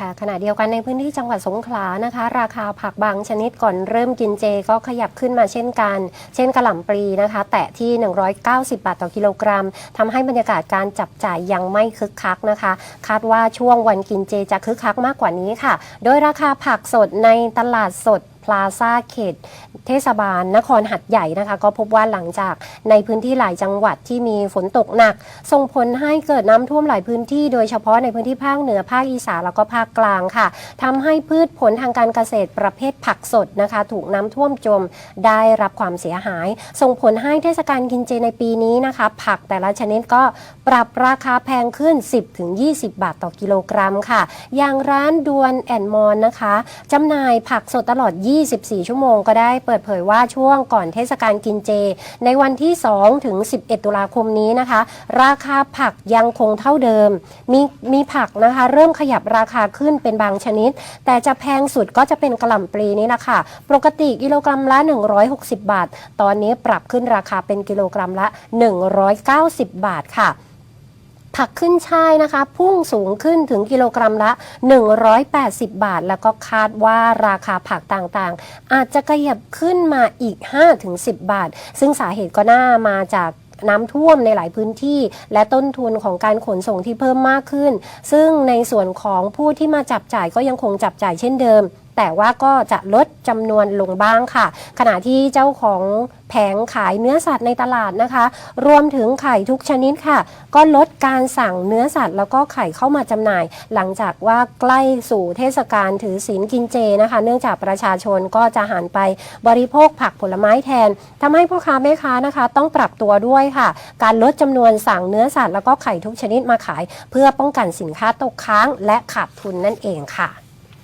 ค่ะขณะเดียวกันในพื้นที่จังหวัดสงขลานะคะ ราคาผักบางชนิดก่อนเริ่มกินเจก็ขยับขึ้นมาเช่นกัน เช่นกระหล่ำปลีนะคะ แตะที่ 190 บาทต่อกิโลกรัมทำให้บรรยากาศการจับจ่ายยังไม่คึกคักนะคะ คาดว่าช่วงวันกินเจจะคึกคักมากกว่านี้ค่ะ โดยราคาผักสดในตลาดสด ลาซ่าเขต เทศบาล นครหัดใหญ่นะคะ ก็พบว่าหลังจากในพื้นที่หลายจังหวัดที่มีฝนตกหนัก ส่งผลให้เกิดน้ำท่วมหลายพื้นที่ โดยเฉพาะในพื้นที่ภาคเหนือภาคอีสานแล้วก็ภาคกลางค่ะทำให้พืชผลทางการเกษตรประเภทผักสดนะคะ ถูกน้ำท่วมจมได้รับความเสียหาย ส่งผลให้เทศกาลกินเจในปีนี้นะคะ ผักแต่ละชนิดก็ปรับราคาแพงขึ้น 10-20 บาทต่อกิโลกรัมค่ะ อย่างร้านดวนแอนมอนนะคะจำหน่ายผักสดตลอด24 ชั่วโมงก็ได้เปิดเผยว่าช่วงก่อนเทศกาลกินเจ ในวันที่ 2 ถึง 11 ตุลาคมนี้นะคะ ราคาผักยังคงเท่าเดิม มีมีผักนะคะ เริ่มขยับราคาขึ้นเป็นบางชนิด แต่จะแพงสุดก็จะเป็นกระหล่ำปลีนี่นะคะปกติกิโลกรัมละ 160 บาท ตอนนี้ปรับขึ้นราคาเป็นกิโลกรัมละ 190 บาทค่ะ ผักขึ้นช่ายนะคะ พุ่งสูงขึ้นถึงกิโลกรัมละ 180 บาท แล้วก็คาดว่าราคาผักต่างๆ อาจจะขยับขึ้นมาอีก 5-10 บาท ซึ่งสาเหตุก็น่ามาจากน้ำท่วมในหลายพื้นที่และต้นทุนของการขนส่งที่เพิ่มมากขึ้น ซึ่งในส่วนของผู้ที่มาจับจ่ายก็ยังคงจับจ่ายเช่นเดิม แต่ว่าก็จะลดจำนวนลงบ้างค่ะ ขณะที่เจ้าของแผงขายเนื้อสัตว์ในตลาดนะคะ รวมถึงไข่ทุกชนิดค่ะ ก็ลดการสั่งเนื้อสัตว์ แล้วก็ไข่เข้ามาจำหน่าย หลังจากว่าใกล้สู่เทศกาลถือศีลกินเจนะคะ เนื่องจากประชาชนก็จะหันไปบริโภคผักผลไม้แทนทำให้พ่อค้าแม่ค้านะคะ ต้องปรับตัวด้วยค่ะ การลดจำนวนสั่งเนื้อสัตว์แล้วก็ไข่ทุกชนิดมาขาย เพื่อป้องกันสินค้าตกค้างและขาดทุนนั่นเองค่ะ